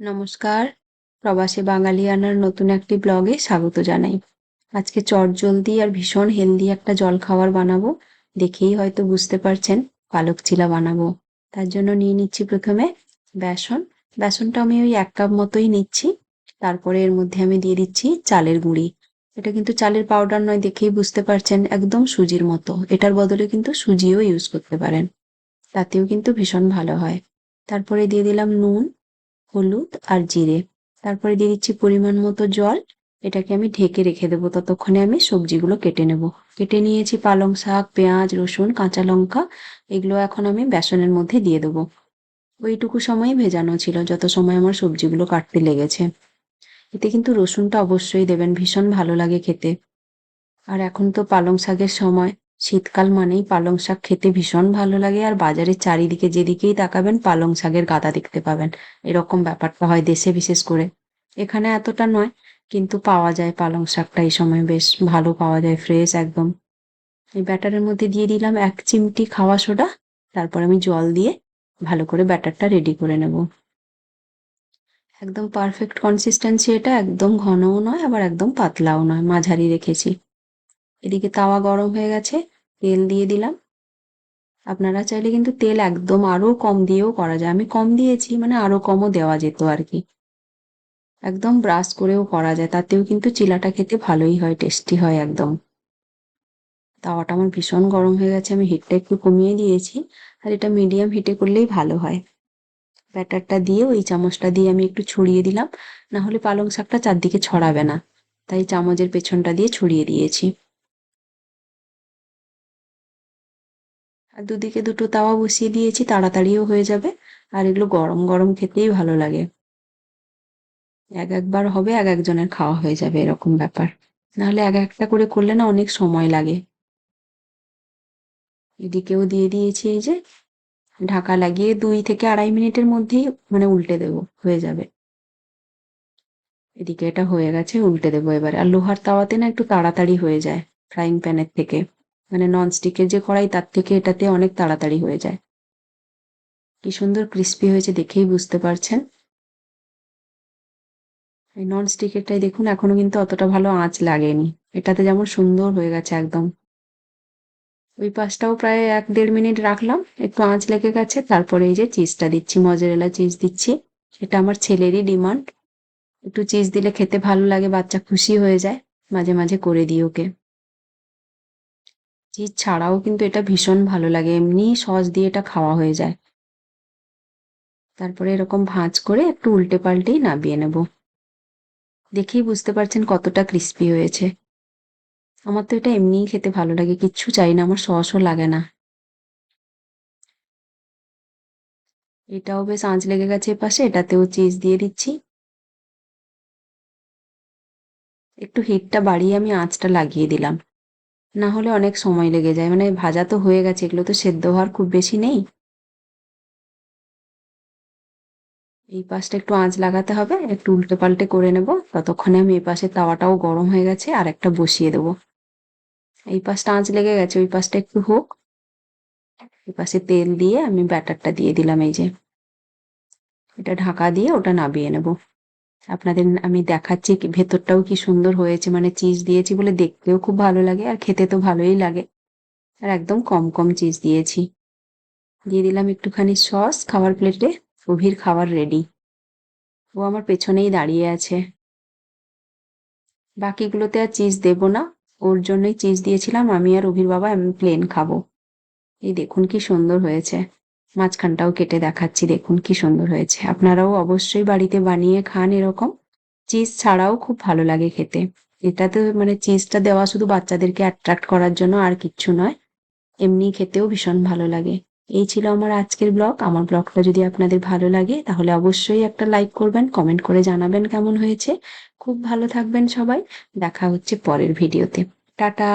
নমস্কার। প্রবাসী বাঙালিয়ানার নতুন একটি ব্লগে স্বাগত জানাই। আজকে চট জলদি আর ভীষণ হেলদি একটা জল খাবার বানাবো। দেখেই হয়তো বুঝতে পারছেন, পালক চিলা বানাবো। তার জন্য নিয়ে নিচ্ছি প্রথমে বেসন। বেসনটা আমি ওই এক কাপ মতোই নিচ্ছি। তারপরে এর মধ্যে আমি দিয়ে দিচ্ছি চালের গুঁড়ি। এটা কিন্তু চালের পাউডার নয়, দেখেই বুঝতে পারছেন, একদম সুজির মতো। এটার বদলে কিন্তু সুজিও ইউজ করতে পারেন। তাতেও কিন্তু ভীষণ ভালো হয়। তারপরে দিয়ে দিলাম নুন। হলুদ আর জিরে। তারপরে দিয়ে দিচ্ছি পরিমাণ মতো জল। এটাকে আমি ঢেকে রেখে দেবো। ততক্ষণে আমি সবজিগুলো কেটে নেব। কেটে নিয়েছি পালং শাক, পেঁয়াজ, রসুন, কাঁচা লঙ্কা। এগুলো এখন আমি বেসনের মধ্যে দিয়ে দেবো। ওইটুকু সময় ভেজানো ছিল, যত সময় আমার সবজিগুলো কাটতে লেগেছে। এতে কিন্তু রসুনটা অবশ্যই দেবেন, ভীষণ ভালো লাগে খেতে। আর এখন তো পালং শাকের সময়। শীতকাল মানেই পালং শাক খেতে ভীষণ ভালো লাগে, আর বাজারের চারিদিকে যেদিকেই তাকাবেন পালং শাকের গাদা দেখতে পাবেন। এরকম ব্যাপারটা হয় দেশে বিশেষ করে। এখানে এতটা নয়, কিন্তু পাওয়া যায় পালং শাকটা এই সময় বেশ ভালো পাওয়া যায় ফ্রেশ একদম। এই ব্যাটারের মধ্যে দিয়ে দিলাম এক চিমটি খাওয়া সোডা, তারপর আমি জল দিয়ে ভালো করে ব্যাটারটা রেডি করে নেব। একদম পারফেক্ট কনসিস্টেন্সি এটা, একদম ঘনও নয়, আবার একদম পাতলাও নয়, মাঝারি রেখেছি। এদিকে তাওয়া গরম হয়ে গেছে তেল দিয়ে দিলাম। আপনারা চাইলে কিন্তু তেল একদম আরও কম দিয়েও করা যায়। আমি কম দিয়েছি মানে আরও কমও দেওয়া যেত আর কি একদম ব্রাশ করেও করা যায়, তাতেও কিন্তু চিলাটা খেতে ভালোই হয়, টেস্টি হয় একদম। তাওয়াটা আমার ভীষণ গরম হয়ে গেছে, আমি হিটটা একটু কমিয়ে দিয়েছি। আর এটা মিডিয়াম হিটে করলেই ভালো হয়। ব্যাটারটা দিয়ে ওই চামচটা দিয়ে আমি একটু ছড়িয়ে দিলাম। না হলে পালং শাকটা চারদিকে ছড়াবে না। তাই চামচের পেছনটা দিয়ে ছড়িয়ে দিয়েছি। আর দুদিকে দুটো তাওয়া বসিয়ে দিয়েছি, তাড়াতাড়িও হয়ে যাবে। আর এগুলো গরম গরম খেতেই ভালো লাগে। এক একবার হবে, এক একজনের খাওয়া হয়ে যাবে, এরকম ব্যাপার। নাহলে এক একটা করে করলে না অনেক সময় লাগে। এদিকেও দিয়ে দিয়েছি এই যে, ঢাকা লাগিয়ে দুই থেকে আড়াই মিনিটের মধ্যেই মানে উল্টে দেবো, হয়ে যাবে। এদিকে এটা হয়ে গেছে, উল্টে দেবো এবার। আর লোহার তাওয়াতে না একটু তাড়াতাড়ি হয়ে যায়, ফ্রাইং প্যানের থেকে। মানে ননস্টিকের যে কড়াই, তার থেকে এটাতে অনেক তাড়াতাড়ি হয়ে যায়। কি সুন্দর ক্রিস্পি হয়েছে দেখেই বুঝতে পারছেন। এই নন স্টিকেরটাই দেখুন, এখনও কিন্তু অতটা ভালো আঁচ লাগেনি। এটাতে যেমন সুন্দর হয়ে গেছে একদম। ওই পাশটাও প্রায় এক দেড় মিনিট রাখলাম, একটু আঁচ লেগে গেছে। তারপরে এই যে চিজটা দিচ্ছি মজারেলা চিজ দিচ্ছি। এটা আমার ছেলেরই ডিমান্ড একটু চিজ দিলে খেতে ভালো লাগে, বাচ্চা খুশি হয়ে যায়, মাঝে মাঝে করে দিই ওকে। চিজ ছাড়াও কিন্তু এটা ভীষণ ভালো লাগে। এমনি সস দিয়ে এটা খাওয়া হয়ে যায়। তারপরে এরকম ভাঁজ করে একটু উল্টে পাল্টেই নাবিয়ে নেব। দেখেই বুঝতে পারছেন কতটা ক্রিস্পি হয়েছে। আমার তো এটা এমনিই খেতে ভালো লাগে, কিচ্ছু চাই না, আমার সসও লাগে না। এটাও বেশ আঁচ লেগে গেছে পাশে এটাতেও চিজ দিয়ে দিচ্ছি। একটু হিটটা বাড়িয়ে আমি আঁচটা লাগিয়ে দিলাম। না হলে অনেক সময় লেগে যায়। মানে ভাজা তো হয়ে গেছে, এগুলো তো সেদ্ধ হওয়ার খুব বেশি নেই। এই পাশটা একটু আঁচ লাগাতে হবে, একটু উল্টে পাল্টে করে নেব। ততক্ষণে আমি এই পাশে তাওয়াটাও গরম হয়ে গেছে, আর একটা বসিয়ে দেবো। এই পাশটা আঁচ লেগে গেছে, ওই পাশটা একটু হোক। এই পাশে তেল দিয়ে আমি ব্যাটারটা দিয়ে দিলাম, এই যে। এটা ঢাকা দিয়ে ওটা নাবিয়ে নেব। আপনাদের আমি দেখাচ্ছি ভেতরটাও কি সুন্দর হয়েছে মানে চিজ দিয়েছি বলে দেখতেও খুব ভালো লাগে আর খেতে তো ভালোই লাগে। আর একদম কম কম চিজ দিয়েছি। দিয়ে দিলাম একটুখানি সস খাবার প্লেটে গভীর খাবার রেডি ও আমার পেছনেই দাঁড়িয়ে আছে। বাকিগুলোতে আর চিজ দেব না, ওর জন্যই চিজ দিয়েছিলাম, আমি আর অভির বাবা আমি প্লেন খাব। এই দেখুন কি সুন্দর হয়েছে। মাঝখানটাও কেটে দেখাচ্ছি, দেখুন কি সুন্দর হয়েছে। আপনারাও অবশ্যই বাড়িতে বানিয়ে খান এরকম। চিজ ছাড়াও খুব ভালো লাগে খেতে। এটাতে মানে চিজটা দেওয়া শুধু বাচ্চাদেরকে অ্যাট্রাক্ট করার জন্য আর কিচ্ছু নয়, এমনি খেতেও ভীষণ ভালো লাগে। এই ছিল আমার আজকের ব্লগ। আমার ব্লগটা যদি আপনাদের ভালো লাগে, তাহলে অবশ্যই একটা লাইক করবেন, কমেন্ট করে জানাবেন কেমন হয়েছে। খুব ভালো থাকবেন সবাই। দেখা হচ্ছে পরের ভিডিওতে। টাটা!